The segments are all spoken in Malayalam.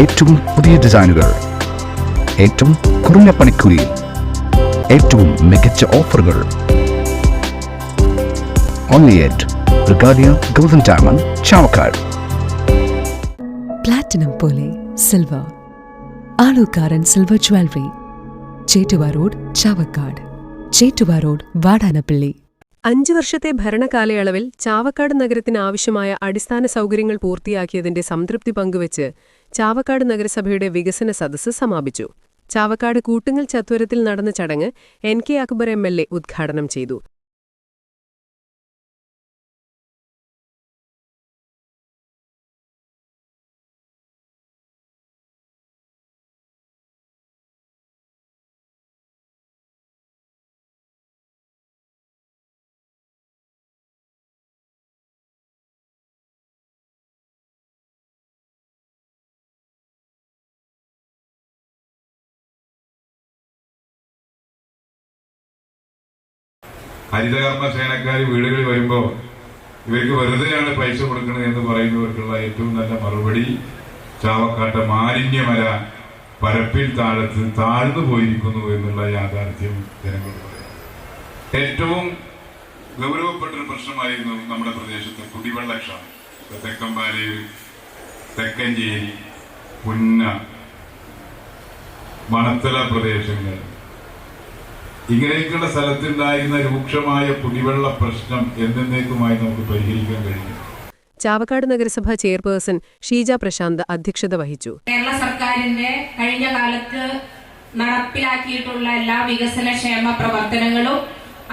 ഏറ്റവും പുതിയ ഡിസൈനുകൾ. ഏറ്റവും കുറഞ്ഞ പണിക്കൂലിയിൽ ഏറ്റവും മികച്ച ഓഫറുകൾ. Only at Regalia golden diamond Chavakkad platinum പോലെ silver Alukkaran silver jewellery Chettuva road Chavakkad. Chettuva road Vadanappally. അഞ്ചു വർഷത്തെ ഭരണകാലയളവിൽ ചാവക്കാട് നഗരത്തിന് ആവശ്യമായ അടിസ്ഥാന സൗകര്യങ്ങൾ പൂർത്തിയാക്കിയതിന്റെ സംതൃപ്തി പങ്കുവച്ച് ചാവക്കാട് നഗരസഭയുടെ വികസന സദസ്സ് സമാപിച്ചു. ചാവക്കാട് കൂട്ടുങ്ങൽ ചത്വരത്തിൽ നടന്ന ചടങ്ങ് എൻ കെ അക്ബർ എം ഉദ്ഘാടനം ചെയ്തു. ഹരിതകർമ്മ സേനക്കാർ വീടുകളിൽ വരുമ്പോൾ ഇവർക്ക് വെറുതെയാണ് പൈസ കൊടുക്കുന്നത് എന്ന് പറയുന്നവർക്കുള്ള ഏറ്റവും നല്ല മറുപടി. ചാവക്കാട്ട മാലിന്യമല പരപ്പിൽ താഴത്ത് താഴ്ന്നു പോയിരിക്കുന്നു എന്നുള്ള യാഥാർത്ഥ്യം ജനങ്ങളോട് പറയാം. ഏറ്റവും ഗൗരവപ്പെട്ടൊരു പ്രശ്നമായിരുന്നു നമ്മുടെ പ്രദേശത്ത് കുടിവെള്ളക്ഷാമം. തെക്കമ്പാലയിൽ തെക്കഞ്ചേരി പുന്ന മണത്തല പ്രദേശങ്ങൾ. ഇങ്ങനെയൊക്കെയുള്ള സ്ഥലത്തുണ്ടായിരുന്ന രൂക്ഷമായ കുടിവെള്ള പ്രശ്നം എന്നേക്കുമായി നമുക്ക് പരിഹരിക്കാൻ കഴിയും. ചാവക്കാട് നഗരസഭ ചെയർപേഴ്സൺ ഷീജ പ്രശാന്ത് അധ്യക്ഷത വഹിച്ചു. കേരള സർക്കാരിന്റെ കഴിഞ്ഞ കാലത്ത് നടപ്പിലാക്കിയിട്ടുള്ള എല്ലാ വികസന ക്ഷേമ പ്രവർത്തനങ്ങളും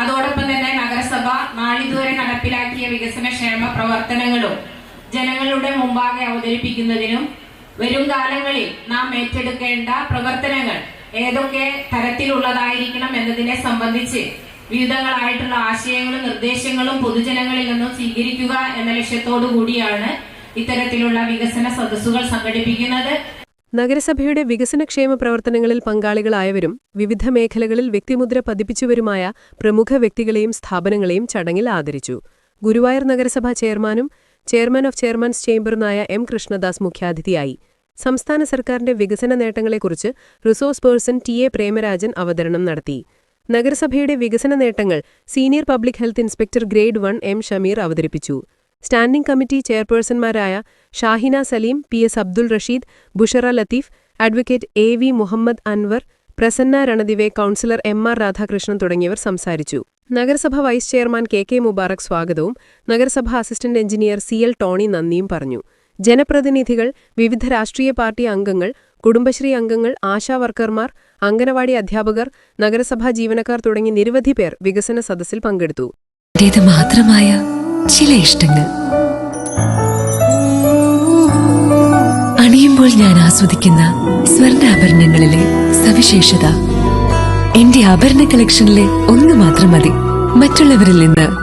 അതോടൊപ്പം തന്നെ നഗരസഭ നാളിതുവരെ നടപ്പിലാക്കിയ വികസന ക്ഷേമ പ്രവർത്തനങ്ങളും ജനങ്ങളുടെ മുമ്പാകെ അവതരിപ്പിക്കുന്നതിനും വരും കാലങ്ങളിൽ നാം ഏറ്റെടുക്കേണ്ട പ്രവർത്തനങ്ങൾ ഏതൊക്കെ തരത്തിലുള്ളതായിരിക്കണം എന്നതിനെ സംബന്ധിച്ച് വിവിധങ്ങളായിട്ടുള്ള ആശയങ്ങളും നിർദ്ദേശങ്ങളും പൊതുജനങ്ങളിൽ നിന്നും സ്വീകരിക്കുക എന്ന ലക്ഷ്യത്തോടു കൂടിയാണ് ഇത്തരത്തിലുള്ള വികസന സദസ്സുകൾ സംഘടിപ്പിക്കുന്നത്. നഗരസഭയുടെ വികസനക്ഷേമ പ്രവർത്തനങ്ങളിൽ പങ്കാളികളായവരും വിവിധ മേഖലകളിൽ വ്യക്തിമുദ്ര പതിപ്പിച്ചവരുമായ പ്രമുഖ വ്യക്തികളെയും സ്ഥാപനങ്ങളെയും ചടങ്ങിൽ ആദരിച്ചു. ഗുരുവായൂർ നഗരസഭാ ചെയർമാനും ചെയർമാൻ ഓഫ് ചെയർമാൻസ് ചേംബറുമായ എം കൃഷ്ണദാസ് മുഖ്യാതിഥിയായി. സംസ്ഥാന സർക്കാരിന്റെ വികസന നേട്ടങ്ങളെക്കുറിച്ച് resource person T A Premarajan അവതരണം നടത്തി. നഗരസഭയുടെ വികസന നേട്ടങ്ങൾ senior public health inspector grade one M Shameer അവതരിപ്പിച്ചു. Standing committee ചെയർപേഴ്സൺമാരായ Shahina Saleem P S Abdul Rasheed Bushara Latheef advocate A V Muhammad Anwar Prasanna Ranadive councillor M R Radhakrishnan തുടങ്ങിയവർ സംസാരിച്ചു. നഗരസഭ vice chairman K K Mubarak സ്വാഗതവും നഗരസഭാ assistant engineer C L Tony നന്ദിയും പറഞ്ഞു. ജനപ്രതിനിധികൾ വിവിധ രാഷ്ട്രീയ പാർട്ടി അംഗങ്ങൾ കുടുംബശ്രീ അംഗങ്ങൾ ആശാവർക്കർമാർ അംഗനവാടി അധ്യാപകർ നഗരസഭാ ജീവനക്കാർ തുടങ്ങി നിരവധി പേർ വികസന സദസ്സിൽ പങ്കെടുത്തു. മാത്രമായ ചില ഇഷ്ടങ്ങൾ. അണിയുമ്പോൾ ഞാൻ ആസ്വദിക്കുന്ന സ്വർണാഭരണങ്ങളിലെ സവിശേഷത. എന്റെ ആഭരണ കളക്ഷനിലെ ഒന്ന് മാത്രം മതി. മറ്റുള്ളവരിൽ നിന്ന്